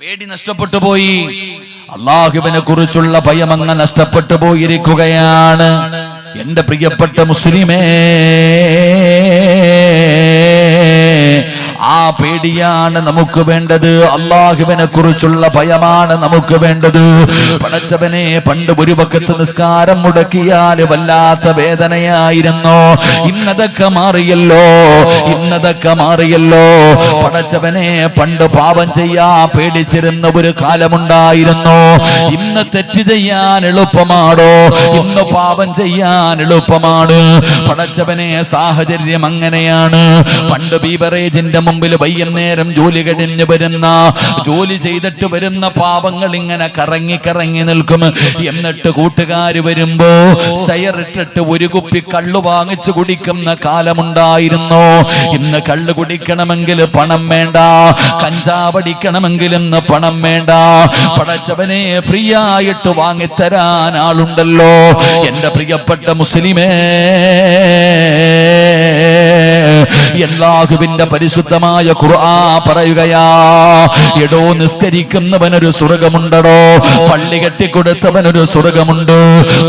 പേടി നഷ്ടപ്പെട്ടു പോയി. അള്ളാഹുവിനെ കുറിച്ചുള്ള ഭയം അങ്ങ് നഷ്ടപ്പെട്ടു പോയിരിക്കുകയാണ്. എന്റെ പ്രിയപ്പെട്ട മുസ്ലിമേ പേടിയാണ് നമുക്ക് വേണ്ടത്. അള്ളാഹുവിനെ കുറിച്ചുള്ള ഭയമാണ് നമുക്ക് വേണ്ടത്. പടച്ചവനെ പണ്ട് ഒരു പക്കത്ത് നിസ്കാരം മുടക്കിയാൽ വല്ലാത്ത വേദനയായിരുന്നു. ഇന്നതൊക്കെ മാറിയല്ലോ. ഇന്നതൊക്കെ മാറിയല്ലോ. പടച്ചവനെ പണ്ട് പാപം ചെയ്യാ പേടിച്ചിരുന്ന ഒരു കാലമുണ്ടായിരുന്നു. ഇന്ന് തെറ്റ് ചെയ്യാൻ എളുപ്പമാണോ ഇന്ന് പാപം ചെയ്യാൻ എളുപ്പമാണ്. പടച്ചവനെ സാഹചര്യം അങ്ങനെയാണ്. പണ്ട് ബീവറേജിന്റെ മുമ്പിൽ വൈകുന്നേരം ജോലി കഴിഞ്ഞ് വരുന്ന ജോലി ചെയ്തിട്ട് വരുന്ന പാപങ്ങൾ ഇങ്ങനെ കറങ്ങി കറങ്ങി നിൽക്കും. എന്നിട്ട് കൂട്ടുകാര് വരുമ്പോ ഷെയറിട്ടിട്ട് ഒരു കുപ്പി കള്ളു വാങ്ങിച്ചു കുടിക്കുന്ന കാലമുണ്ടായിരുന്നു. ഇന്ന് കള്ളു കുടിക്കണമെങ്കിൽ പണം വേണ്ട കഞ്ചാവടിക്കണമെങ്കിൽ ഇന്ന് പണം വേണ്ട. പടച്ചവനെ ഫ്രീ ആയിട്ട് വാങ്ങിത്തരാൻ ആളുണ്ടല്ലോ. എന്റെ പ്രിയപ്പെട്ട മുസ്ലിമേ അല്ലാഹുവിന്റെ പരിശുദ്ധമായ ഖുർആ പറയുകയാ എടോ നിസ്കരിക്കുന്നവനൊരു സ്വർഗമുണ്ടടോ പള്ളി കെട്ടിക്കൊടുത്തവനൊരു സ്വർഗമുണ്ട്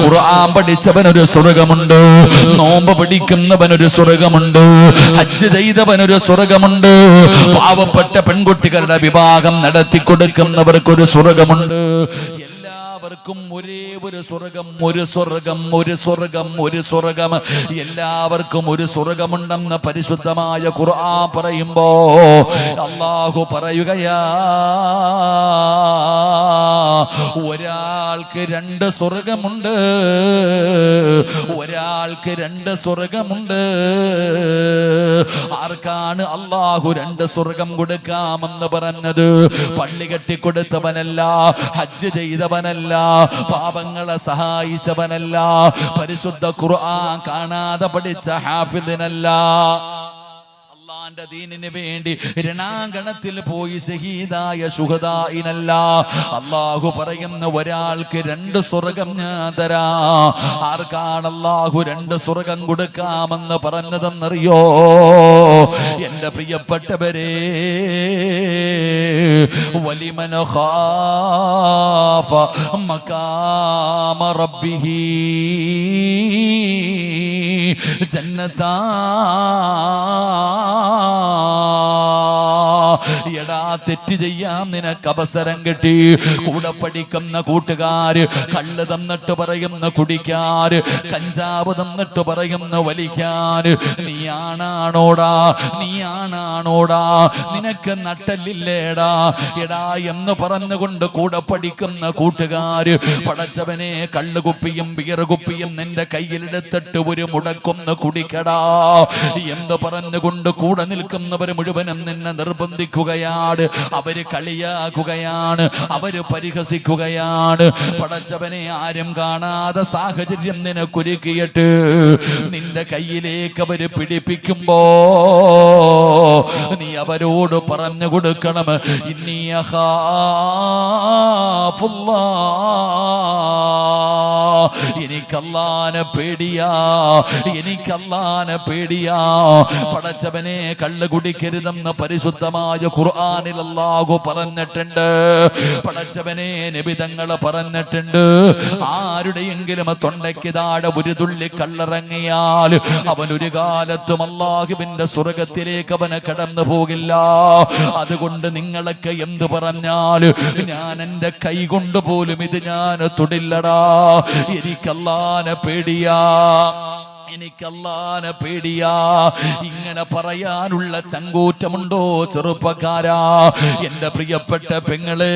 ഖുർആൻ പഠിച്ചവനൊരു സ്വർഗമുണ്ട് നോമ്പ് പിടിക്കുന്നവനൊരു സ്വർഗമുണ്ട് ഹജ്ജ് ചെയ്തവനൊരു സ്വർഗമുണ്ട് പാവപ്പെട്ട പെൺകുട്ടികളുടെ വിവാഹം നടത്തി കൊടുക്കുന്നവർക്കൊരു സ്വർഗമുണ്ട് എല്ലാവർക്കും ഒരേ ഒരു സ്വർഗം ഒരു സ്വർഗം ഒരു സ്വർഗം ഒരു സ്വർഗം. എല്ലാവർക്കും ഒരു സ്വർഗമുണ്ടെന്ന് പരിശുദ്ധമായ ഖുർആൻ പറയുമ്പോ അള്ളാഹു പറയുകയാ ഒരാൾക്ക് രണ്ട് സ്വർഗമുണ്ട് ഒരാൾക്ക് രണ്ട് സ്വർഗമുണ്ട്? ആർക്കാണ് അള്ളാഹു രണ്ട് സ്വർഗം കൊടുക്കാമെന്ന് പറഞ്ഞത്? പള്ളി കെട്ടിക്കൊടുത്തവനല്ല ഹജ്ജ് ചെയ്തവനല്ല പാപങ്ങളെ സഹായിച്ചവനല്ല പരിശുദ്ധ ഖുർആൻ കാണാതെ പഠിച്ച ഹാഫിദിനല്ല. അള്ളാന്റെ ദീനിന് വേണ്ടി രണാങ്കണത്തിൽ പോയി ഷഹീദായ സുഹദായിനല്ല. അള്ളാഹു പറയുന്ന ഒരാൾക്ക് രണ്ട് സ്വർഗം ഞാൻ തരാ. ആർക്കാണ് അള്ളാഹു രണ്ട് സ്വർഗം കൊടുക്കാമെന്ന് പറഞ്ഞതെന്നറിയോ? എന്റെ പ്രിയപ്പെട്ടവരെ വലിമനോഹാ റബ്ബിഹി. ജന്നത്താ. എടാ തെറ്റ് ചെയ്യാൻ നിനക്ക് അവസരം കിട്ടി. കൂടെ പഠിക്കുന്ന കൂട്ടുകാര് കള്ള് തന്നിട്ട് പറയുന്ന കുടിക്കാര് കഞ്ചാവ് തന്നിട്ട് പറയുന്ന വലിക്കാര് നീ ആണാണോടാ നിനക്ക് നട്ടല്ലില്ലേടാ? എടാ എന്ന് പറഞ്ഞുകൊണ്ട് കൂടെ പഠിക്കുന്ന കൂട്ടുകാര് പടച്ചവനെ കള്ളുകുപ്പിയും ബിയർ കുപ്പിയും നിന്റെ കയ്യിലെടുത്തിട്ട് ഒരു മുടക്കൊന്ന് കുടിക്കടാ. എന്ന് പറഞ്ഞുകൊണ്ട് കൂടെ നിൽക്കുന്നവർ മുഴുവനും നിന്നെ നിർബന്ധിക്കുകയാണ്. അവർ കളിയാക്കുകയാണ് അവർ പരിഹസിക്കുകയാണ്. പടച്ചവനെ ആരും കാണാതെ സാഹചര്യം നിനക്കൊരുക്കിയിട്ട് നിന്റെ കയ്യിലേക്ക് അവർ പിടിപ്പിക്കുമ്പോ നീ അവരോട് പറഞ്ഞു കൊടുക്കണം. ഇന്നീ എനിക്കല്ലാനെ പേടിയാ എനിക്കല്ലാനെ പേടിയാ. പടച്ചവനെ കള്ള് കുടിക്കരുതെന്ന് പരിശുദ്ധമായ ഖുർആാനിൽ അല്ലാഹു പറഞ്ഞിട്ടുണ്ട്. പടച്ചവനെ നിബിതങ്ങൾ പറഞ്ഞിട്ടുണ്ട്. ആരുടെയെങ്കിലും തൊണ്ടയ്ക്ക് താഴെ ഒരു തുള്ളി കള്ളിറങ്ങിയാൽ അവൻ ഒരു കാലത്തും അള്ളാഹുവിന്റെ സ്വർഗത്തിലേക്ക് അവന് കടന്നു പോകില്ല. അതുകൊണ്ട് നിങ്ങളൊക്കെ എന്ത് പറഞ്ഞാൽ ഞാൻ എന്റെ കൈ കൊണ്ട് പോലും ഇത് ഞാൻ തൊടില്ലടാ. പേടിയാ എനിക്കല്ലാനെ പേടിയാ. ഇങ്ങനെ പറയാനുള്ള ചങ്കൂറ്റമുണ്ടോ ചെറുപ്പക്കാരാ? എന്റെ പ്രിയപ്പെട്ട പെങ്ങളെ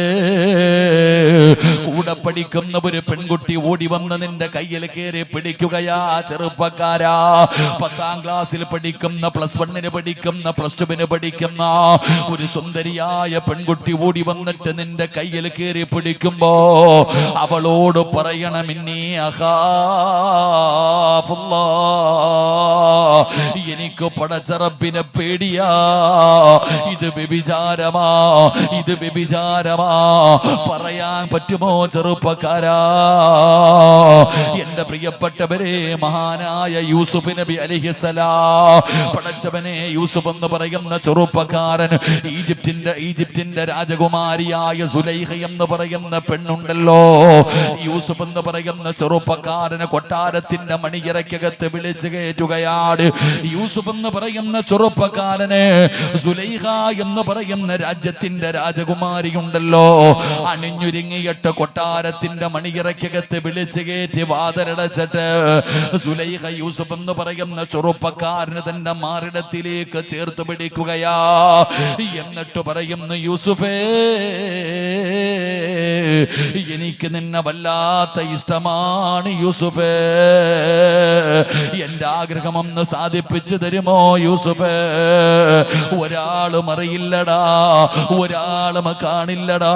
കൂടെ പഠിക്കുന്ന ഒരു പെൺകുട്ടി ഓടി വന്ന് നിന്റെ കയ്യിൽ കയറി പിടിക്കുകയാ ചെറുപ്പക്കാരാ. പത്താം ക്ലാസ്സിൽ പഠിക്കുന്ന പ്ലസ് വണ്ണിന് പഠിക്കുന്ന പ്ലസ് ടുവിന് പഠിക്കുന്ന ഒരു സുന്ദരിയായ പെൺകുട്ടി ഓടി വന്നിട്ട് നിന്റെ കയ്യിൽ കയറി പിടിക്കുമ്പോ അവളോട് പറയണം ഇന്നീ Allah എനിക്ക് പടച്ചറപ്പിനെ പേടിയാ. ഇത് വ്യഭിചാരമാ. ഇത് വ്യഭിചാരമാ. പറയാൻ പറ്റുമോ ചെറുപ്പക്കാരാ? എന്റെ പ്രിയപ്പെട്ടവരെ മഹാനായ യൂസുഫ് നബി അലിഹിസലാ പടച്ചവനെ യൂസുഫ് എന്ന് പറയുന്ന ചെറുപ്പക്കാരൻ ഈജിപ്തിന്റെ ഈജിപ്തിന്റെ രാജകുമാരിയായ സുലൈഹ എന്ന് പറയുന്ന പെണ്ണുണ്ടല്ലോ. യൂസുഫ് എന്ന് പറയുന്ന ചെറുപ്പക്കാരനെ കൊട്ടാരത്തിന്റെ മണിയറയ്ക്കകത്ത് വിളിച്ചു കയറ്റുകയാണ്. യൂസുഫ് എന്ന് പറയുന്ന ചെറുപ്പക്കാരന് സുലൈഹ എന്ന് പറയുന്ന രാജ്യത്തിന്റെ രാജകുമാരി ഉണ്ടല്ലോ അണിഞ്ഞുരുങ്ങിയിട്ട് കൊട്ടാരത്തിന്റെ മണിയിറക്കകത്ത് വിളിച്ചു കയറ്റി വാതരടച്ചിട്ട് സുലൈഹ യൂസുഫ് എന്ന് പറയുന്ന ചെറുപ്പക്കാരന് തന്റെ മാറിടത്തിലേക്ക് ചേർത്ത് പിടിക്കുകയാ. എന്നിട്ട് പറയുന്ന യൂസുഫേ എനിക്ക് നിന്നെ വല്ലാത്ത ഇഷ്ടമാണ് യൂസുഫേ. എന്റെ ആഗ്രഹം ഒന്ന് സാധിപ്പിച്ചു തരുമോ യൂസുഫ്? ഒരാളും അറിയില്ലടാ ഒരാളും കാണില്ലടാ.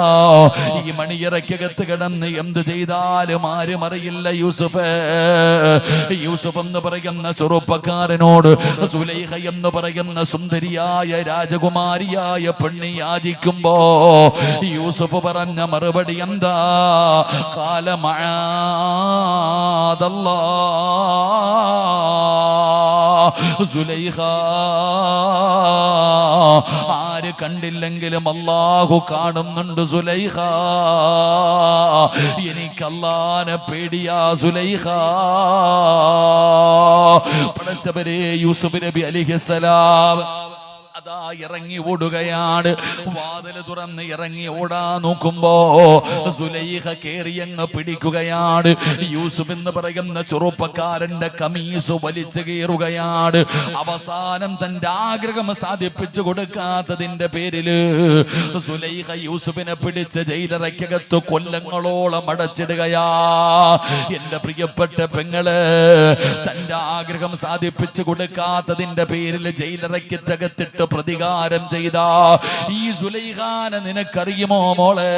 ഈ മണിയറയ്ക്കകത്ത് കിടന്ന് എന്ത് ചെയ്താലും ആരും അറിയില്ല യൂസുഫ്. യൂസുഫ് എന്ന് പറയുന്ന ചെറുപ്പക്കാരനോട് സുലൈഹ എന്ന് പറയുന്ന സുന്ദരിയായ രാജകുമാരിയായ പെണ്ണി യാചിക്കുമ്പോ യൂസുഫ് പറഞ്ഞ മറുപടി എന്താ? കാലമഴാതല്ലാ സുലൈഹ ആര് കണ്ടില്ലെങ്കിലും അള്ളാഹു കാണുന്നുണ്ട് സുലൈഹ. എനിക്കല്ലാനെ പേടിയാ സുലൈഹ. പടച്ചവരെ യൂസുഫ് നബി അലിഹിസലാം അതാ ഇറങ്ങി ഓടുകയാണ്. വാതിൽ തുറന്ന് ഇറങ്ങി ഓടാ നോക്കുമ്പോ സുലൈഹ കേറിയങ്ങ് പിടിക്കുകയാണ്. യൂസുഫ് എന്ന് പറയുന്ന ചെറുപ്പക്കാരന്റെ കമീസ് വലിച്ചു കീറുകയാണ്. അവസാനം തന്റെ ആഗ്രഹം സാധിപ്പിച്ചു കൊടുക്കാത്തതിന്റെ പേരിൽ സുലൈഹ യൂസുഫിനെ പിടിച്ച് ജയിലറയ്ക്കകത്ത് കൊല്ലങ്ങളോളം അടച്ചിടുകയാ. എന്റെ പ്രിയപ്പെട്ട പെങ്ങൾ തന്റെ ആഗ്രഹം സാധിപ്പിച്ചു കൊടുക്കാത്തതിന്റെ പേരിൽ ജയിലറയ്ക്കകത്തിട്ട് പ്രതികാരം ചെയ്ത. ഈ സുലൈഖാന നിനക്കറിയുമോ മോളെ?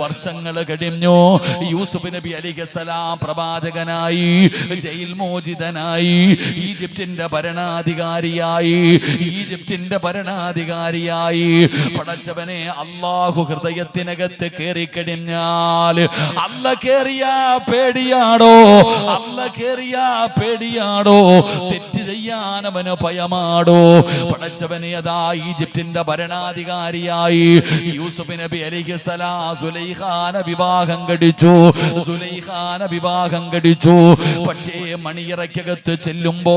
വർഷങ്ങൾ കഴിഞ്ഞു. യൂസുഫ് നബി അലിഹസലാം പ്രവാചകനായി ജയിൽ മോചിതനായി ഈജിപ്തിന്റെ ഭരണാധികാരിയായി ഈജിപ്തിന്റെ ഭരണാധികാരിയായി. പടച്ചവനെ അള്ളാഹു ഹൃദയത്തിനകത്ത് കയറി കഴിഞ്ഞാൽ അല്ല കേറിയ പേടിയാടോ? അല്ല കേറിയ പേടിയാടോ? തെറ്റ് ചെയ്യാൻ അവന് ഭയമാടോ പടച്ചവനെ അതാ ഈജിപ്തിന്റെ ഭരണാധികാരിയായി. യൂസുഫ് നബി അലിഹി സലാ സുലൈഖാന വിവാഹം കടിച്ചു. സുലൈഖാന വിവാഹം കടിച്ചു. പക്ഷേ മണിയറയ്ക്കകത്ത് ചെല്ലുമ്പോ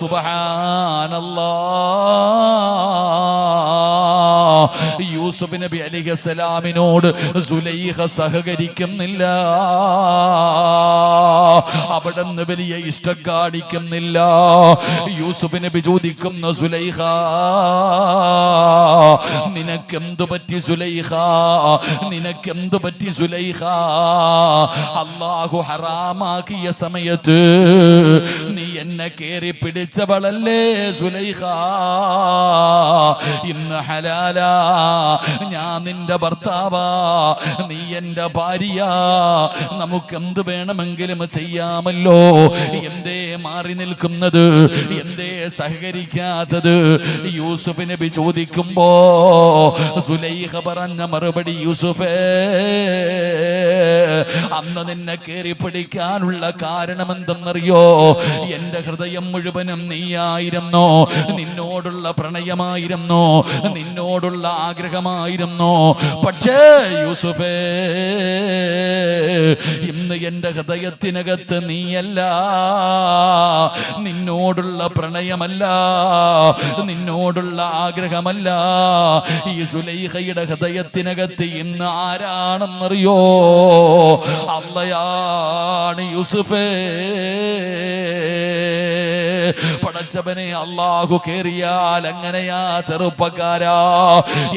സുബഹാനല്ലാ യൂസുഫ് നബി അലിഹി സുലൈഹ സഹകരിക്കുന്നില്ല. അവിടെ നിന്ന് വലിയ ഇഷ്ടം കാണിക്കുന്നില്ല യൂസുഫ് നബി ചോദിക്കുന്ന സുലൈഹ നിനക്കെന്തു പറ്റി സുലൈഹ? നിനക്കെന്തു പറ്റി സുലൈഹ? അള്ളാഹു ഹറാമാക്കിയ സമയത്ത് നീ എന്നെ കേറി പിടിച്ചവളല്ലേ സുലൈഹ? ഇന്ന് ഹലാല ഞാൻ നിന്റെ ഭർത്താവാ. നീ എന്റെ ഭാര്യ. നമുക്ക് എന്ത് വേണമെങ്കിലും ചെയ്യാമല്ലോ. എന്തേ മാറി നിൽക്കുന്നത്? എന്തേ സഹകരിക്കാത്തത്? യൂസുഫ് നബി ചോദിക്കുമ്പോ സുലൈഹ പറഞ്ഞ മറുപടി യൂസുഫേ അന്ന് നിന്നെ കയറി പിടിക്കാനുള്ള കാരണം എന്തെന്നറിയോ എന്റെ ഹൃദയം മുഴുവനും നീയായിരുന്നോ. നിന്നോടുള്ള പ്രണയമായിരുന്നോ. നിന്നോടുള്ള ആഗ്രഹമായിരുന്നോ? പക്ഷേ യൂസുഫേ ഇന്ന് എന്റെ ഹൃദയത്തിനകത്ത് നീയല്ല. നിന്നോടുള്ള പ്രണയമല്ല. നിന്നോടുള്ള ആഗ്രഹമല്ല. ഈ സുലൈഹയുടെ ഹൃദയത്തിനകത്ത് ഇന്ന് ആരാണെന്നറിയോ? അള്ളയാണ് യൂസുഫേ. പടച്ചവനെ അള്ളാഹു കേറിയാൽ അങ്ങനെയാ ചെറുപ്പക്കാരാ.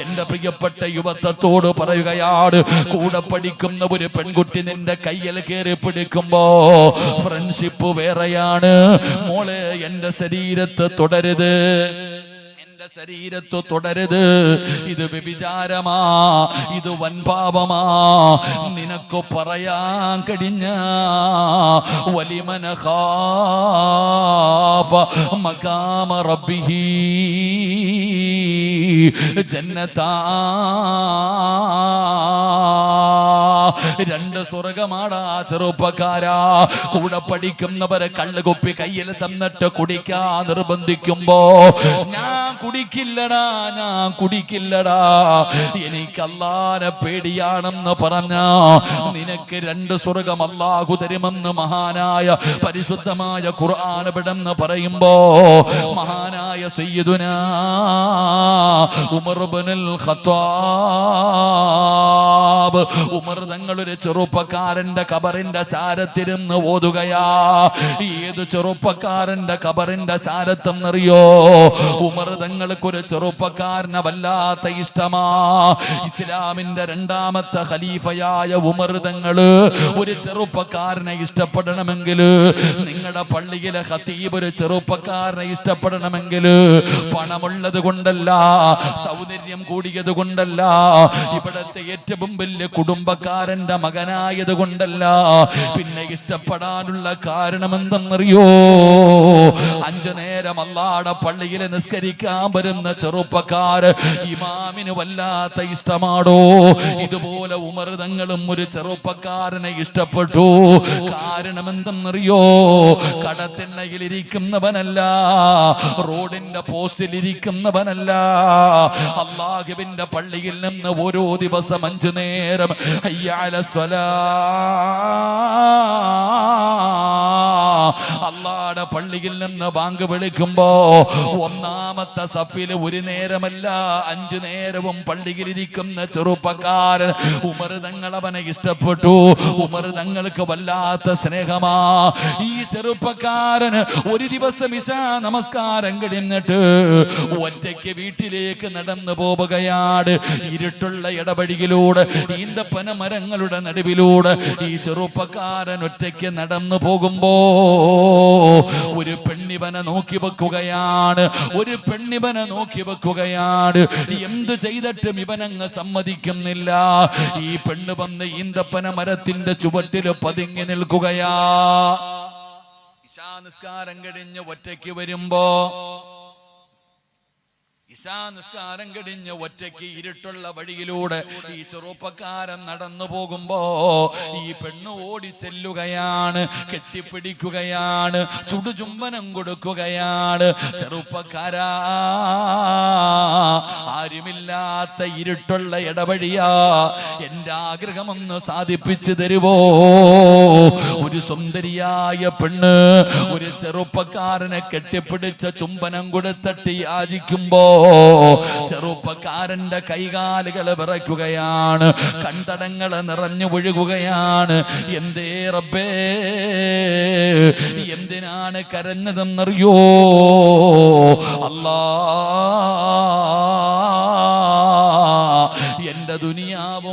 എന്റെ പ്രിയപ്പെട്ട യുവത്വത്തോട് പറയുകയാണ് കൂടെ പഠിക്കുന്ന ഒരു പെൺകുട്ടി നിന്റെ കയ്യിൽ കയറി പിടിക്കുമ്പോ ഫ്രണ്ട്ഷിപ്പ് വേറെയാണ്. മോളെ എന്റെ ശരീരത്ത് തുടരുത്. ശരീരത്തു തുടരുത് ഇത് വ്യഭിചാരമാ ഇത് വൻപാപമാ. നിനക്ക് പറയാൻ കഴിഞ്ഞ വലിമന ജന്നത്താ റബ്ബിഹി. ജന്നതാ രണ്ട് സ്വർഗമാടാ ചെറുപ്പക്കാരാ. കൂടെ പഠിക്കുന്നവരെ കള്ളുകുപ്പി കയ്യിൽ തന്നിട്ട് കുടിക്കാ നിർബന്ധിക്കുമ്പോ ഞാൻ കുടിക്കില്ലടാ ഞാൻ കുടിക്കില്ലടാ. എനിക്ക് പേടിയാണെന്ന് പറഞ്ഞ നിനക്ക് രണ്ട് സ്വർഗം അല്ലാഹു തരുമെന്ന് മഹാനായ പരിശുദ്ധമായ ഖുർആൻ വിടെന്ന് പറയുമ്പോ മഹാനായ സയ്യിദുന ഉമർബനുൽ ഇബ്നുൽ ഖത്താബ് ഉമർ തങ്ങളൊരു ചെറുപ്പക്കാരന്റെ കബറിന്റെ ചാരത്തിരുന്ന് ഓതുകയാ. ഏത് ചെറുപ്പക്കാരന്റെ കബറിന്റെ ചാരത്തെന്നറിയോ? ഉമർ തങ്ങൾക്കൊരു ചെറുപ്പക്കാരനെ വല്ലാത്ത ഇഷ്ടമാ. ഇസ്ലാമിന്റെ രണ്ടാമത്തെ ഖലീഫയായ ഉമർ തങ്ങൾ ഒരു ചെറുപ്പക്കാരനെ ഇഷ്ടപ്പെടണമെങ്കിൽ നിങ്ങളുടെ പള്ളിയിലെ ഖത്തീബ് ഒരു ചെറുപ്പക്കാരനെ ഇഷ്ടപ്പെടണമെങ്കിൽ പണമുള്ളത് കൊണ്ടല്ല സൗന്ദര്യം കൂടിയത് കൊണ്ടല്ല ഇവിടത്തെ ഏറ്റവും കുടുംബക്കാരന്റെ മകനായത് കൊണ്ടല്ല പിന്നെ ഇഷ്ടപ്പെടാനുള്ള കാരണം എന്തെന്നറിയോ അഞ്ചു നേരം അല്ലാടെ പള്ളിയിൽ നിസ്കരിക്കാൻ വരുന്ന ചെറുപ്പക്കാര് ഇമാമിന് വല്ലാത്ത ഇഷ്ടമാടോ? ഇതുപോലെ ഉമർദങ്ങളും ഒരു ചെറുപ്പക്കാരനെ ഇഷ്ടപ്പെട്ടു. കാരണം എന്തെന്നറിയോ കടത്തിണ്ണയിലിരിക്കുന്നവനല്ല റോഡിന്റെ പോസ്റ്റിൽ ഇരിക്കുന്നവനല്ല അള്ളാഹുവിന്റെ പള്ളിയിൽ നിന്ന് ഓരോ ദിവസം അഞ്ചു നേരം الخير هيا على الصلاة. അള്ളാടെ പള്ളിയിൽ നിന്ന് ബാങ്ക് വിളിക്കുമ്പോ ഒന്നാമത്തെ സഫിൽ ഒരു നേരമല്ല അഞ്ചു നേരവും പള്ളിയിൽ ഇരിക്കുന്ന ചെറുപ്പക്കാരൻ ഉമർ തങ്ങൾ അവനെ ഇഷ്ടപ്പെട്ടു. ഉമർ തങ്ങൾക്ക് വല്ലാത്ത സ്നേഹമാ. ഈ ചെറുപ്പക്കാരന് ഒരു ദിവസം ഇശ നമസ്കാരം കഴിഞ്ഞിട്ട് ഒറ്റയ്ക്ക് വീട്ടിലേക്ക് നടന്നു പോവുകയാണ്. ഇരുട്ടുള്ള ഇടപഴിയിലൂടെ ഈന്തപ്പന മരങ്ങളുടെ നടുവിലൂടെ ഈ ചെറുപ്പക്കാരൻ ഒറ്റയ്ക്ക് നടന്നു പോകുമ്പോ ഒരു പെണ്ണിവനെ നോക്കി വെക്കുകയാണ്. ഒരു പെണ്ണിവനെ നോക്കി വെക്കുകയാണ്. എന്ത് ചെയ്തിട്ടും ഇവനങ്ങ് സമ്മതിക്കുന്നില്ല. ഈ പെണ്ണ് വന്ന് ഈന്തപ്പന മരത്തിന്റെ ചുവട്ടിൽ പതുങ്ങി നിൽക്കുകയാ. നിസ്കാരം കഴിഞ്ഞ് ഒറ്റയ്ക്ക് വരുമ്പോ ഇശാ നിസ്കാരം കടിഞ്ഞ് ഒറ്റയ്ക്ക് ഇരുട്ടുള്ള വഴിയിലൂടെ ഈ ചെറുപ്പക്കാരൻ നടന്നു പോകുമ്പോ ഈ പെണ്ണ് ഓടി ചെല്ലുകയാണ് കെട്ടിപ്പിടിക്കുകയാണ് ചുടുചുംബനം കൊടുക്കുകയാണ്. ചെറുപ്പക്കാരാ ആരുമില്ലാത്ത ഇരുട്ടുള്ള ഇടവഴിയാ എന്റെ ആഗ്രഹമൊന്ന് സാധിപ്പിച്ചു തരുവോ? ഒരു സുന്ദരിയായ പെണ്ണ് ഒരു ചെറുപ്പക്കാരനെ കെട്ടിപ്പിടിച്ച ചുംബനം കൊടുത്തിട്ട് യാചിക്കുമ്പോ ചെറുപ്പക്കാരന്റെ കൈകാലുകൾ വിറയ്ക്കുകയാണ്. കണ്ടടങ്ങൾ നിറഞ്ഞു ഒഴുകുകയാണ്. എന്തേ റബ്ബേ? എന്തിനാണ് കരഞ്ഞതെന്നറിയോ? അല്ലാ.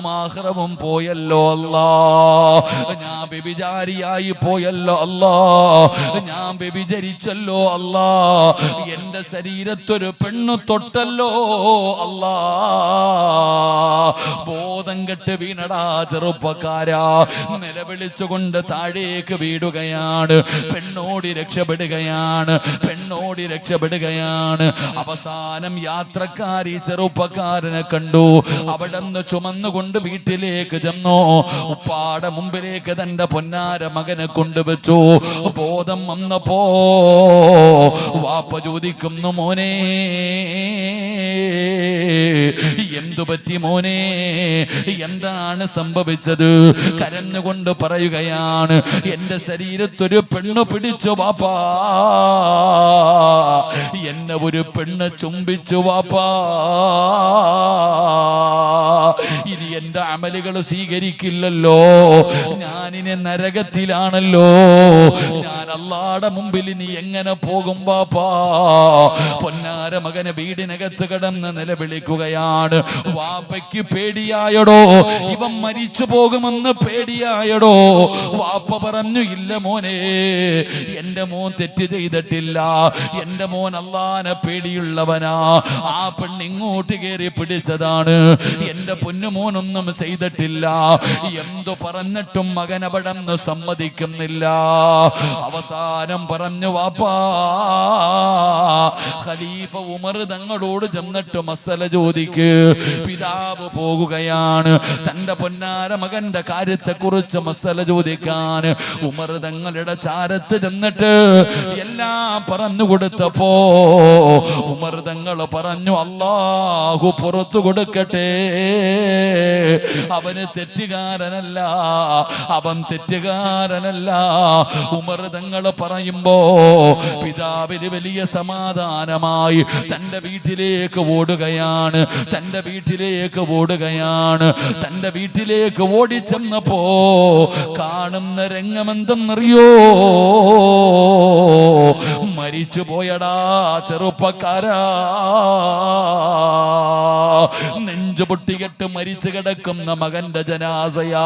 ദുനിയാവും ആഹ്റവും പോയല്ലോ അല്ലാ. ഞാൻ വ്യഭിചാരിയായി പോയല്ലോ അല്ലാ. ഞാൻ വ്യഭിചരിച്ചല്ലോ അല്ലാ. എന്റെ ശരീരത്തൊരു പെണ്ണു തൊട്ടല്ലോ അല്ലാ. ബോധം കെട്ട് വീണടാ ചെറുപ്പക്കാരാ. നിലവിളിച്ചുകൊണ്ട് താഴേക്ക് വീടുകയാണ്. പെണ്ണോടി രക്ഷപ്പെടുകയാണ്. പെണ്ണോടി രക്ഷപ്പെടുകയാണ്. അവസാനം യാത്രക്കാരി ചെറുപ്പക്കാരനെ കണ്ടു. അവിടെ നിന്ന് ചുമന്നുകൊണ്ട് വീട്ടിലേക്ക് ചെന്നു? ഉപ്പാടെ മുമ്പിലേക്ക് തന്റെ പൊന്നാര മകനെ കൊണ്ടുവച്ചു ബോധം വന്നപ്പോ വാപ്പ ചോദിക്കുന്നു മോനെ എന്തു പറ്റി മോനെ? എന്താണ് സംഭവിച്ചത്? കരഞ്ഞുകൊണ്ട് പറയുകയാണ് എന്റെ ശരീരത്തൊരു പെണ്ണ് പിടിച്ചു വാപ്പാ. എന്നെ ഒരു പെണ്ണ് ചുംബിച്ചു വാപ്പാ. ഇനി എന്റെ അമലുകൾ സ്വീകരിക്കില്ലല്ലോ. ഞാനിനെ നരകത്തിലാണല്ലോ. ഞാൻ അള്ളാടെ മുമ്പിൽ ഇനി എങ്ങനെ പോകും പാപ്പാ പൊന്നാര മകനെ വീടിനകത്ത് കിടന്ന് നിലവിളിക്കുകയാണ്. വാപ്പയ്ക്ക് പേടിയായടോ. ഇവൻ മരിച്ചു പോകുമെന്ന് പേടിയായടോ. വാപ്പ പറഞ്ഞു ഇല്ല മോനെ എന്റെ മോൻ തെറ്റ് ചെയ്തിട്ടില്ല. എന്റെ മോൻ അള്ളാനെ പേടിയുള്ളവനാ. ആ പെണ്ണിങ്ങോട്ട് കയറി പിടിച്ചതാണ്. എന്റെ പൊന്നുമോനൊന്നും ചെയ്തിട്ടില്ല. എന്തു പറഞ്ഞിട്ടും മകൻ അവിടെ സമ്മതിക്കുന്നില്ല. അവസാനം പറഞ്ഞു വാപ്പാ ഖലീഫ ഉമർ തങ്ങളോട് ചെന്നിട്ട് മസല ചോദിക്ക്. പിതാവ് പോകുകയാണ്. തന്റെ പൊന്നാര മകന്റെ കാര്യത്തെ കുറിച്ച് മസല ചോദിക്കാൻ. ഉമർ തങ്ങളുടെ ചാരത്ത് ചെന്നിട്ട് എല്ലാം പറഞ്ഞു കൊടുത്തപ്പോ ഉമർ തങ്ങൾ പറഞ്ഞു അള്ളാഹു പുറത്തു കൊടുക്കട്ടെ. അവന് തെറ്റുകാരനല്ല. അവൻ തെറ്റുകാരനല്ല. ഉമർ തങ്ങൾ പറയുമ്പോ പിതാവിന് വലിയ സമാധാനമായി തന്റെ വീട്ടിലേക്ക് ഓടുകയാണ്. തന്റെ വീട്ടിലേക്ക് ഓടുകയാണ്. തന്റെ വീട്ടിലേക്ക് ഓടിച്ചെന്നപ്പോ കാണുന്ന രംഗമെന്തെന്നറിയോ? മരിച്ചു പോയടാ ചെറുപ്പക്കാരാ. നെഞ്ചു പൊട്ടിയിട്ട് മരിച്ചു കിടക്കുന്ന മകന്റെ ജനാസയാ.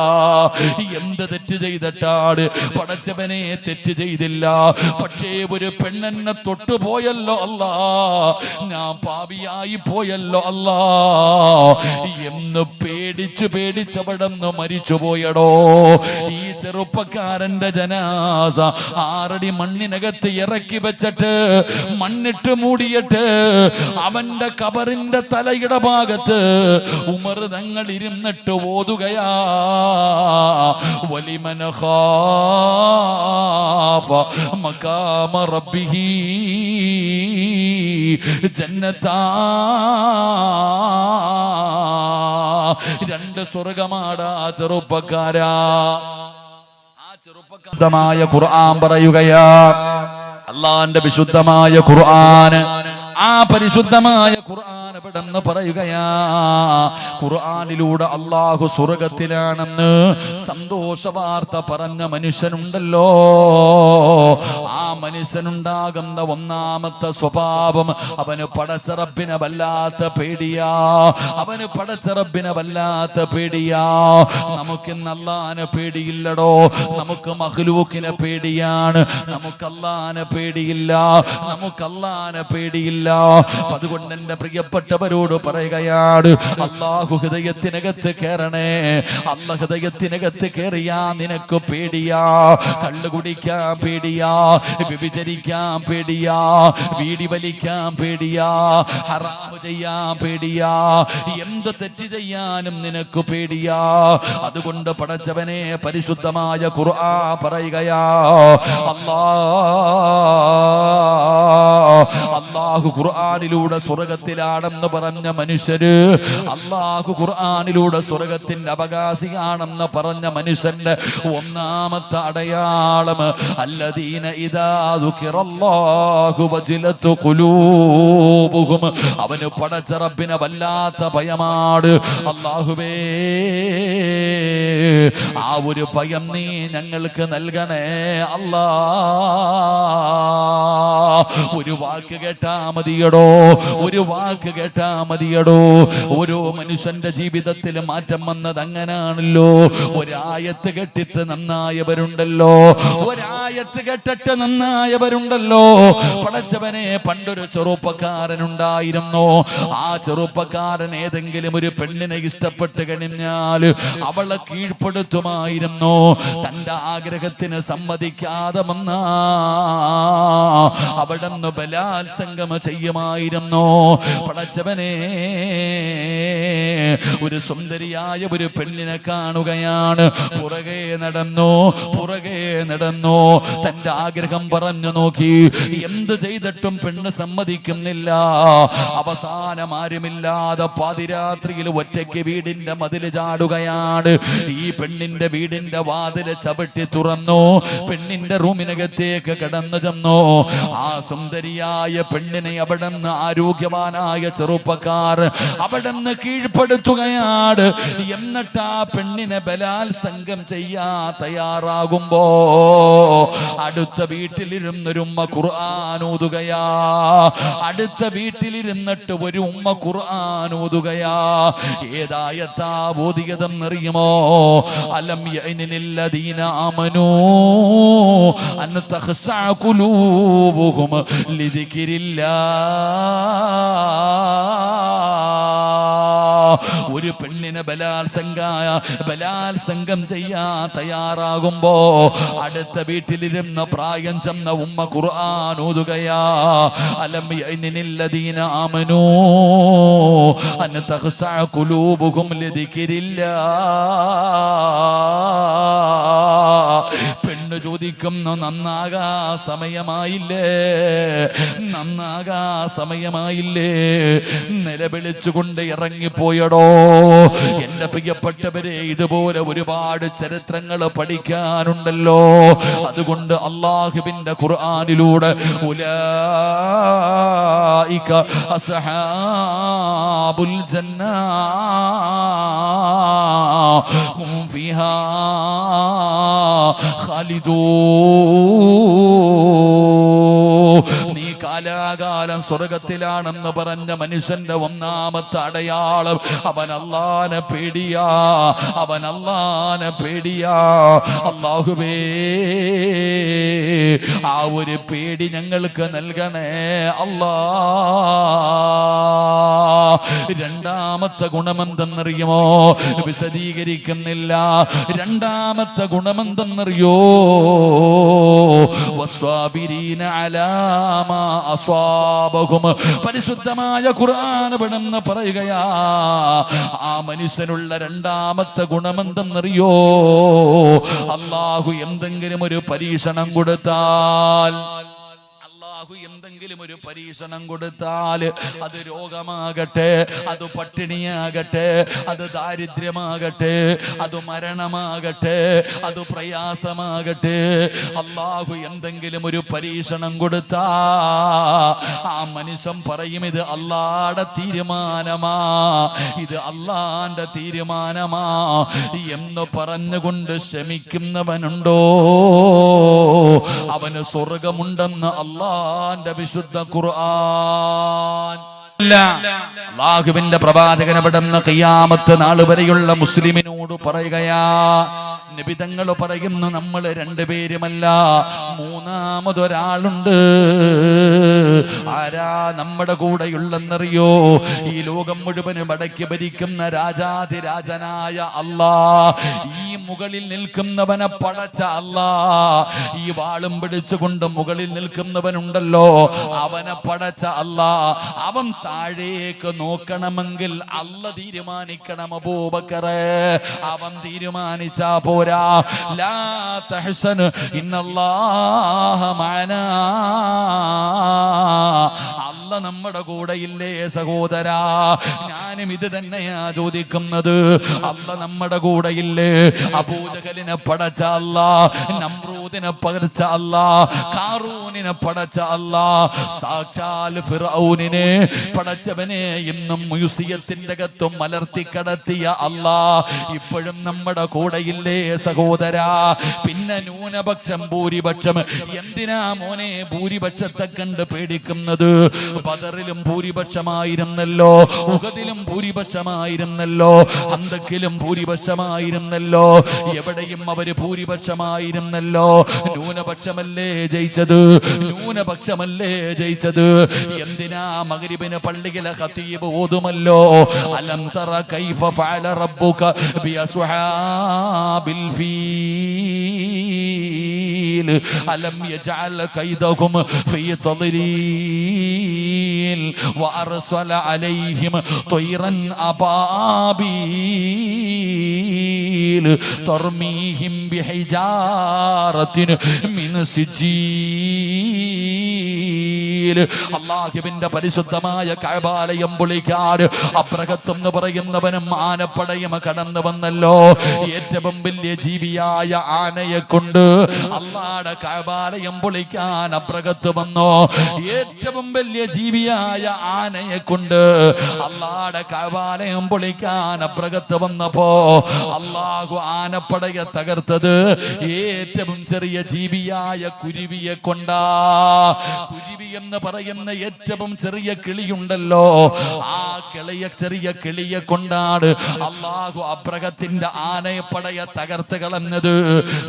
എന്ത് തെറ്റ് ചെയ്തിട്ടാണ്? പടച്ചവനെ തെറ്റ് ചെയ്തില്ല. പക്ഷേ ഒരു പെണ്ണെന്നെ തൊട്ടുപോയല്ലോ അല്ല. ഞാൻ പാവിയായി പോയല്ലോ അല്ല. എന്ന് പേടിച്ചു മരിച്ചു പോയടോ ഈ ചെറുപ്പക്കാരന്റെ ജനാസ ആറടി മണ്ണിനകത്ത് ഇറക്കി വെച്ചിട്ട് മണ്ണിട്ട് മൂടിയിട്ട് അവന്റെ കബറിന്റെ തലയുടെ ഭാഗത്ത് ഉമർ തങ്ങൾ ഇരുന്നിട്ട് ഓതുകയാ. വലിമന മകാമ റബ്ബിഹി ജന്നത്താ. രണ്ട് ആ ചെറുപ്പക്കാരാ. ആ ചെറുപ്പക്കാരമായ ഖുർആൻ പറയുകയാ അള്ളാന്റെ വിശുദ്ധമായ ഖുർആൻ ആ പരിശുദ്ധമായ ഖുർആൻ എവിടെന്ന് പറയുകയാ? ഖുർആനിലൂടെ അള്ളാഹു സ്വർഗത്തിലാണെന്ന് സന്തോഷ വാർത്ത പറഞ്ഞ മനുഷ്യനുണ്ടല്ലോ. ആ മനുഷ്യനുണ്ടാകുന്ന ഒന്നാമത്തെ സ്വഭാവം അവന് പടച്ചറപ്പിനെ വല്ലാത്ത പേടിയാ. അവന് പടച്ചറപ്പിനെ വല്ലാത്ത പേടിയാ. നമുക്ക് നല്ലാനെ പേടിയില്ലടോ. നമുക്ക് മഹ്ലൂക്കിനെ പേടിയാണ്. നമുക്ക് അല്ലാനെ പേടിയില്ല. നമുക്ക് അല്ലാനെ പേടിയില്ല. അതുകൊണ്ട് എന്റെ പ്രിയപ്പെട്ടവരോട് പറയുകയാണ് അള്ളാഹു ഹൃദയത്തിനകത്ത് കയറണേ. അല്ല ഹൃദയത്തിനകത്ത് കയറിയാ നിനക്ക് പേടിയാ. കള്ളു കുടിക്കാൻ പേടിയാ. വ്യഭിചരിക്കാൻ പേടിയാ. വീടി വലിക്കാൻ പേടിയാ. ഹറാമ് ചെയ്യാൻ പേടിയാ. എന്ത് തെറ്റ് ചെയ്യാനും നിനക്ക് പേടിയാ. അതുകൊണ്ട് പടച്ചവനെ പരിശുദ്ധമായ ഖുർആ പറയുകയാ അല്ലാ അള്ളാഹു ഖുർആാനിലൂടെ സ്വർഗത്തിലാണെന്ന് പറഞ്ഞ മനുഷ്യര് അള്ളാഹു ഖുർആാനിലൂടെ സ്വർഗത്തിന്റെ അവകാശിയാണെന്ന് പറഞ്ഞ മനുഷ്യന്റെ ഒന്നാമത്തെ അടയാളം അല്ലദീന ഖുലൂബുഹും. അവന് പടച്ചറബിനെ വല്ലാത്ത ഭയമാട് അള്ളാഹുവേ ആ ഒരു ഭയം നീ ഞങ്ങൾക്ക് നൽകണേ. അല്ലാ ഒരു വാക്ക് കേട്ടാ മതിയടോ. ഒരു വാക്ക് കേട്ടാ മതിയടോ. ഓരോ മനുഷ്യന്റെ ജീവിതത്തിൽ മാറ്റം വന്നത് അങ്ങനാണല്ലോ. ഒരായത്ത് കെട്ടിട്ട് നന്നായവരുണ്ടല്ലോ. ഒരായത്ത് കെട്ടിട്ട് നന്നായവരുണ്ടല്ലോ. പടച്ചവനെ പണ്ടൊരു ചെറുപ്പക്കാരനുണ്ടായിരുന്നു. ആ ചെറുപ്പക്കാരൻ ഏതെങ്കിലും ഒരു പെണ്ണിനെ ഇഷ്ടപ്പെട്ട് കഴിഞ്ഞാൽ അവളെ കീഴ്പ്പെടുത്തുമായിരുന്നു. തന്റെ ആഗ്രഹത്തിന് സമ്മതിക്കാതെ വന്നാ. അവിടെ നിന്ന് ബലാത്സംഗം ചെയ്യുമായിരുന്നു പടച്ചവനെ ഒരു സുന്ദരിയായ ഒരു പെണ്ണിനെ കാണുകയാണ്. പുറകെ നടന്നു? പുറകെ നടന്നു? തന്റെ ആഗ്രഹം പറഞ്ഞു നോക്കി. എന്ത് ചെയ്തിട്ടും പെണ്ണ് സമ്മതിക്കുന്നില്ല. അവസാനം ആരുമില്ലാതെ പാതിരാത്രിയിൽ ഒറ്റയ്ക്ക് വീടിന്റെ മതിൽ ചാടുകയാണ്. ഈ പെണ്ണിന്റെ വീടിന്റെ വാതിൽ ചവിട്ടി തുറന്നു. പെണ്ണിന്റെ റൂമിനകത്തേക്ക് കടന്നു ചെന്നു. ആ സുന്ദരിയായ പെണ്ണിനെ അവിടെ നിന്ന് ആരോഗ്യവാനായ ചെറുപ്പക്കാർ അവിടെ നിന്ന് കീഴ്പ്പെടുത്തി എന്നിട്ട് ആ പെണ്ണിനെ ബലാത്സംഗം ചെയ്യാ തയ്യാറാകുമ്പോ അടുത്ത വീട്ടിലിരുന്നൊരു ഉമ്മ ഖുർആൻ ഓതുകയാ. അടുത്ത വീട്ടിലിരുന്നിട്ട് ഒരു ഉമ്മ ഖുർആൻ ഓതുകയാ. ഏതായത്താ അറിയുമോ അലം യഅനില്ലദീന ആമനൂ അൻ തഖ്ശഅ ഖുലൂബുഹും ഒരു പെണ്ണിനെ ബലാത്സംഗ ബലാത്സംഗം ചെയ്യാൻ തയ്യാറാകുമ്പോ അടുത്ത വീട്ടിലിരുന്ന പ്രായം ചെന്ന ഉമ്മ ഖുർആൻ ഓതുകയാ. അലം ആമനൂ അൻ പെണ്ണ് ചോദിക്കുന്നു നന്നാകാ സമയമായില്ലേ? നന്നാകാ സമയമായില്ലേ? നിലവിളിച്ചുകൊണ്ട് ഇറങ്ങിപ്പോയടോ. എന്റെ പ്രിയപ്പെട്ടവരെ ഇതുപോലെ ഒരുപാട് ചരിത്രങ്ങൾ പഠിക്കാനുണ്ടല്ലോ. അതുകൊണ്ട് അള്ളാഹുബിന്റെ ഖുർആാനിലൂടെ ഉലായിക അസ്ഹാബുൽ ജന്ന ഹും ഫിഹാ ഖാലിദൂ നീ കാലാകാലം സ്വർഗത്തിലാണെന്ന് പറഞ്ഞ മനുഷ്യന്റെ ഒന്നാമത്തെ അടയാളം അവൻ അള്ളാനെ പേടിയാ അവൻ അള്ളാനെ പേടിയാ. അള്ളാഹുവേ ആ ഒരു പേടി ഞങ്ങൾക്ക് നൽകണേ അല്ലാ രണ്ടാമത്തെ ഗുണമെന്തെന്നറിയുമോ? വിശദീകരിക്കുന്നില്ല. രണ്ടാമത്തെ ഗുണമെന്തെന്നറിയോ? വസ്വാബിരീന അലാമാ അസ്വാബഹും പരിശുദ്ധമായ ഖുർആൻ പെടുന്ന പറയുകയാ ആ മനുഷ്യനുള്ള രണ്ടാമത്തെ ഗുണമെന്തെന്നറിയോ? അള്ളാഹു എന്തെങ്കിലും ഒരു പരീക്ഷണം കൊടുത്താൽ അള്ളാഹു എന്തെങ്കിലും ഒരു പരീക്ഷണം കൊടുത്താൽ അത് രോഗമാകട്ടെ അത് പട്ടിണിയാകട്ടെ അത് ദാരിദ്ര്യമാകട്ടെ അത് മരണമാകട്ടെ അത് പ്രയാസമാകട്ടെ. അള്ളാഹു എന്തെങ്കിലും ഒരു പരീക്ഷണം കൊടുത്താ ആ മനുഷ്യൻ പറയും ഇത് അള്ളാടെ തീരുമാനമാ ഇത് അള്ളാന്റെ തീരുമാനമാ. എന്ന് പറഞ്ഞുകൊണ്ട് ശമിക്കുന്നവനുണ്ടോ അവന് സ്വർഗമുണ്ടെന്ന് അള്ളാന്റെ വിശുദ്ധ ഖുർആൻ. അള്ളാഹുവിന്റെ പ്രവാചകനപ്പെടുന്ന കയ്യാമത്ത് നാൾ വരെയുള്ള മുസ്ലിമിനോട് പറയുകയാ നിബിതങ്ങൾ പറയുന്നു നമ്മൾ രണ്ടുപേരുമല്ല. മൂന്നാമതൊരാളുണ്ട്. ആരാ നമ്മുടെ കൂടെയുള്ളെന്നറിയോ? ഈ ലോകം മുഴുവനും അടക്കി ഭരിക്കുന്ന രാജാതിരാജനായ അല്ലാ. ഈ മുകളിൽ നിൽക്കുന്നവനെ പടച്ച അല്ലാ. ഈ വാളും പിടിച്ചുകൊണ്ട് മുകളിൽ നിൽക്കുന്നവനുണ്ടല്ലോ. അവനെ പടച്ച അല്ലാ. അവൻ താഴേക്ക് നോക്കണമെങ്കിൽ അല്ല തീരുമാനിക്കണം അബൂബക്കറെ. അവൻ തീരുമാനിച്ചാ പോരാ. ولا لا تحسن إن الله معنا. അല്ല നമ്മുടെ കൂടെ ഇല്ലേ സഹോദരാ? ഞാനും ഇത് തന്നെയാ ചോദിക്കുന്നത്. അല്ല നമ്മുടെ കൂടെ ഇല്ലേ? അബൂജഹലിനെ പടച്ച അല്ല നമ്രൂദിനെ പകർച്ച അല്ല കാറൂനിനെ പടച്ച അല്ല സാക്ഷാൽ ഫിറൌനിനെ പടച്ചവനെ ഇന്നും മ്യൂസിയത്തിന്റെ അകത്തും മലർത്തി കടത്തിയ അല്ല ഇപ്പോഴും നമ്മുടെ കൂടെ ഇല്ലേ സഹോദരാ? പിന്നെ ന്യൂനപക്ഷം ഭൂരിപക്ഷം. എന്തിനാ മോനെ ഭൂരിപക്ഷത്തെ കണ്ട് പേടിക്കുന്നത്? ബദറിലും ഭൂരിപക്ഷമായിരുന്നല്ലോ ഉഹദിലും ഭൂരിപക്ഷമായിരുന്നല്ലോ അന്തക്കിലും ഭൂരിപക്ഷമായിരുന്നല്ലോ എവിടെയും അവർ ഭൂരിപക്ഷമായിരുന്നല്ലോ. ന്യൂനപക്ഷമല്ലേ ജയിച്ചത്? ന്യൂനപക്ഷമല്ലേ ജയിച്ചത്? എന്തിനാ മകരിബിന് പള്ളിയിലെ ഖതീബ് ഓതുമല്ലോ? അലം തറ കൈഫ ഫഅല റബ്ബുക ഫീൽ. അലം യജഅൽ കൈദഹും ഫീ മേൽ വാർസല അലൈഹിം തൊയ്റൻ അപാബീൽ തർമീഹിം ബിഹൈജാറത്തിന് മിനസിജീ അള്ളാഹുവിന്റെ പരിശുദ്ധമായ കഴബാലയം പൊളിക്കാൻ അപ്രകത്വം എന്ന് പറയുന്നവനും ആനപ്പടയും കടന്നു വന്നല്ലോ. ഏറ്റവും വലിയ ജീവിയായ ആനയെ കൊണ്ട് അള്ളാടെ കഴബാലയം പൊളിക്കാൻ അപ്രകത്ത് വന്നോ. ഏറ്റവും വലിയ ജീവിയായ ആനയെ കൊണ്ട് അള്ളാടെ കവാലയം പൊളിക്കാൻ അപ്രകത്ത് വന്നപ്പോ അള്ളാഹു ആനപ്പടയെ തകർത്തത് ഏറ്റവും ചെറിയ ജീവിയായ കുരുവിയെ കൊണ്ടാ. കുരുവി എന്ന് പറയുന്ന ഏറ്റവും ചെറിയ കിളിയുണ്ടല്ലോ. ആ കിളിയ ചെറിയ കിളിയെ കൊണ്ടാണ് അള്ളാഹു അബ്രഹത്തിന്റെ ആനയപ്പടയെ തകർത്ത് കളഞ്ഞത്.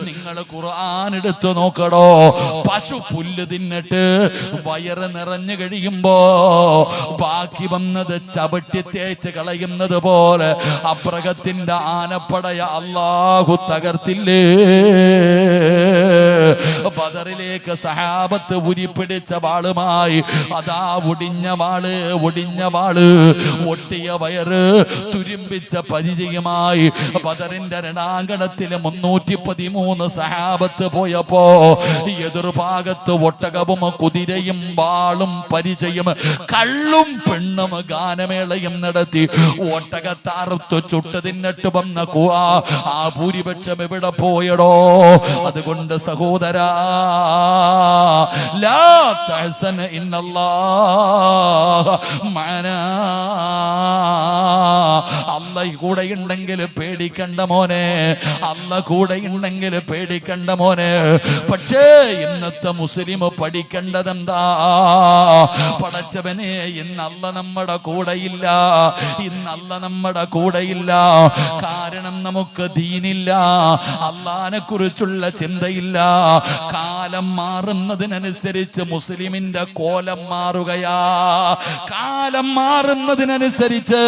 നിങ്ങൾ ഖുർആൻ എടുത്തു നോക്കടോ. പശു പുല്ല് തിന്നിട്ട് വയറ് നിറഞ്ഞു കഴിയുമ്പോ ബാക്കി വന്നത് ചവിട്ടി തേച്ച് കളയുന്നത് പോലെ അബ്രഹത്തിന്റെ ആനപ്പടയ അള്ളാഹു തകർത്തില്ലേ? ബദറിലേക്ക് സഹാബത്ത് ഉരിപ്പിടിച്ച വാളുമായി. അതാ ഒടിഞ്ഞ വാൾ ഒടിഞ്ഞ വാൾ. ഒട്ടിയ വയറ് തുരുമ്പിച്ച പരിചയമായി. ബദറിന്റെ രണാങ്കണത്തിലെ മുന്നൂറ്റി പതിമൂന്ന് സഹാബത്ത് പോയപ്പോ എതിർഭാഗത്ത് ഒട്ടകവും കുതിരയും വാളും പരിചയം കള്ളും പെണ്ണും ഗാനമേളയും നടത്തി. ഒട്ടകത്താറത്ത് ചുട്ട് തിന്നിട്ട് വന്ന ആ ഭൂരിപക്ഷം എവിടെ പോയടോ? അതുകൊണ്ട് സഹോദരാ ലാ തഹസൻ ഇന്നല്ലാഹ മഅനാ അല്ല കൂടെ ഉണ്ടെങ്കിൽ പേടിക്കണ്ട മോനെ. അല്ല കൂടെ ഉണ്ടെങ്കിൽ പേടിക്കണ്ട മോനെ. പക്ഷേ ഇന്നത്തെ മുസ്ലിം പഠിക്കേണ്ടതെന്താ? പടച്ചവനെ ഇന്നല്ല നമ്മുടെ കൂടെയില്ല. ഇന്നല്ല നമ്മുടെ കൂടെയില്ല. കാരണം നമുക്ക് ദീനില്ല. അള്ളാനെ കുറിച്ചുള്ള ചിന്തയില്ല. കാലം മാറുന്നതിനനുസരിച്ച് മുസ്ലിമിന്റെ കോലം മാറുകയാ. കാലം മാറുന്നതിനനുസരിച്ച്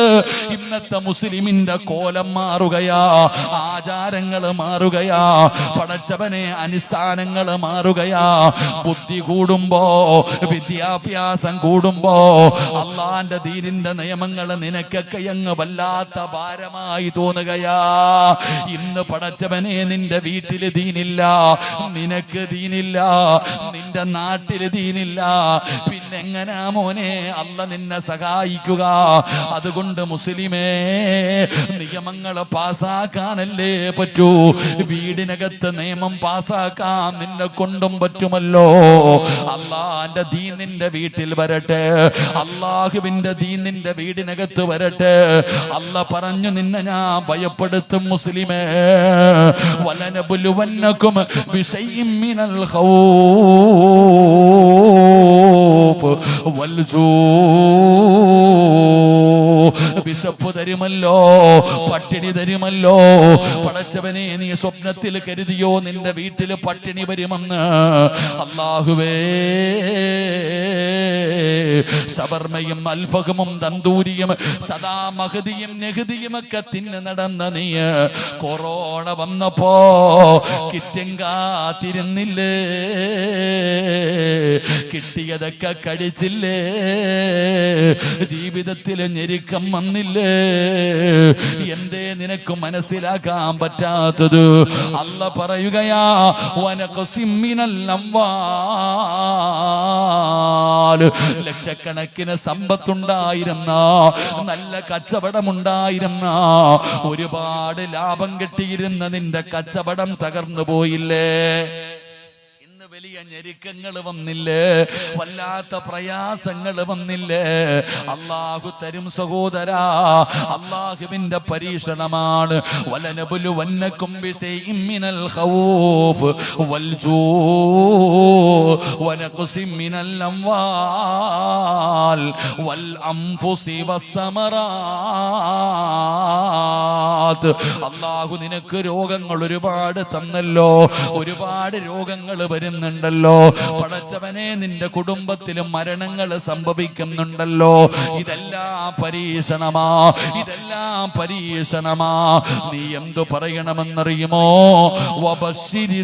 ഇന്നത്തെ മുസ്ലിമിന്റെ കോലം മാറുകയാ ആചാരങ്ങൾ മാറുകയാ പടച്ചവനെ അനുഷ്ഠാനങ്ങൾ മാറുകയാ. ബുദ്ധി കൂടുമ്പോ വിദ്യാഭ്യാസം കൂടുമ്പോ അള്ളാന്റെ ദീനിന്റെ നിയമങ്ങൾ നിനക്കൊക്കെ അങ്ങ് വല്ലാത്ത ഭാരമായി തോന്നുകയാ. ഇന്ന് പടച്ചവനെ നിന്റെ വീട്ടിൽ ദീനില്ല നിനക്ക് ദീനില്ല നിന്റെ നാട്ടിൽ ദീനില്ല. പിന്നെങ്ങനാ മോനെ അല്ല നിന്നെ സഹായിക്കുക. അതുകൊണ്ട് മുസ്ലിമേ നിയമങ്ങൾ പാസ്സാക്കാനല്ലേ പറ്റൂ? വീടിനകത്ത് നിയമം പാസ്സാക്കാൻ നിന്നെ കൊണ്ടും പറ്റുമല്ലോ? അള്ളാന്റെ ദീൻ നിന്റെ വീട്ടിൽ വരട്ടെ. അള്ളാഹുവിന്റെ ദീൻ നിന്റെ വീടിനകത്ത് വരട്ടെ. അല്ല പറഞ്ഞു നിന്നെ ഞാൻ ഭയപ്പെടുത്തും മുസ്ലിമേ. വലനബുലുവന്നക്കും ബിശൈഇം മിനൽ ഖൗഫ് വൽജൂ വിശപ്പ് തരുമല്ലോ പട്ടിണി തരുമല്ലോ. പടച്ചവനെ നീ സ്വപ്നത്തിൽ കരുതിയോ? നിന്റെ വീട്ടിൽ പട്ടിണി വരുമെന്ന്. അള്ളാഹുവേ സവർമ്മയും അൽഫഹമും തന്തൂരിയും സദാ മഹതിയും നെഹതിയും ഒക്കെ തിന്ന് നടന്ന നീ. കൊറോണ വന്നപ്പോ കിറ്റും കാത്തിരുന്നില്ലേ? കിട്ടിയതൊക്കെ കഴിച്ചില്ലേ? ജീവിതത്തിൽ ഞെരുക്കം വന്നില്ലേ? എന്തേ നിനക്ക് മനസ്സിലാക്കാൻ പറ്റാത്തത്? അല്ല പറയുകയാ വനഖസിമ്മിനൽ അംവാൽ. ലക്ഷക്കണക്കിന് സമ്പത്തുണ്ടായിരുന്ന നല്ല കച്ചവടമുണ്ടായിരുന്ന ഒരുപാട് ലാഭം കിട്ടിയിരുന്ന നിന്റെ കച്ചവടം തകർന്നു പോയില്ലേ വലിയ ഞെരുക്കങ്ങൾ വന്നില്ലേ? വല്ലാത്ത പ്രയാസങ്ങൾ വന്നില്ലേ? അള്ളാഹു തരും സഹോദര അള്ളാഹുവിന്റെ പരീക്ഷണമാണ്. വലനബുലു വന്നക്കും ഖൗഫ് മിനൽ അംവാൽ വൽ അൻഫുസി വസ്സമറാത്ത് അള്ളാഹു നിനക്ക് രോഗങ്ങൾ ഒരുപാട് തന്നല്ലോ. ഒരുപാട് രോഗങ്ങൾ വരുന്നുണ്ടല്ലോ. പടച്ചവനെ നിന്റെ കുടുംബത്തിലും മരണങ്ങൾ സംഭവിക്കുന്നുണ്ടല്ലോ. ഇതെല്ലാം പരീക്ഷണമാ ഇതെല്ലാം പരീക്ഷണമാ. നീ എന്തു പറയണമെന്നറിയുമോ? വബശ്ശിരി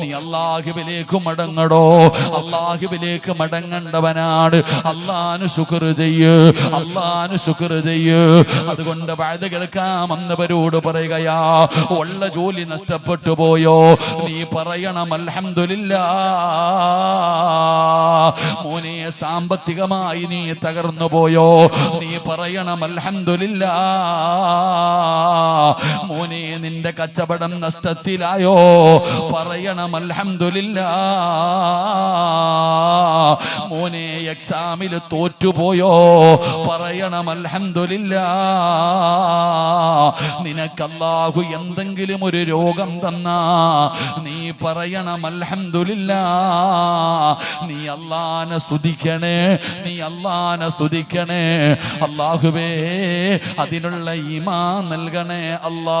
നീ അള്ളാഹുവിലേക്ക് മടങ്ങടോ. അള്ളാഹിബിലേക്ക് മടങ്ങേണ്ടവനാണ്. അള്ളാന് ശുക്ർ ചെയ്യ്. അള്ളാന് ശുക്ർ ചെയ്യ്. അതുകൊണ്ട് വഴുത് കേൾക്കാമെന്നവരോട് പറയുകയാ ഉള്ള ജോലി നഷ്ടപ്പെട്ടു പോയോ? നീ പറയണം അൽഹംദുലില്ലാ. മോനെ സാമ്പത്തികമായി നീ തകർന്നു പോയോ? നീ പറയണം അൽഹംദുലില്ലാ. മോനെ നിന്റെ കച്ചവടം നഷ്ടത്തിലായോ? പറയണം അൽഹംദുലില്ലാ. മോനെ എക്സാമിൽ തോറ്റുപോയോ? പറയണം അൽഹംദുലില്ലാ. നിനക്കല്ലാഹു എന്തെങ്കിലും ഒരു രോഗം തന്ന നീ പറയണം അൽഹംദുലില്ലാ. നീ അള്ളാനെ സ്തുതിക്കണേ നീ അള്ളാനെ സ്തുതിക്കണേ. അല്ലാഹുവേ അതിനുള്ള ഈമാ നൽകണേ. അല്ലാ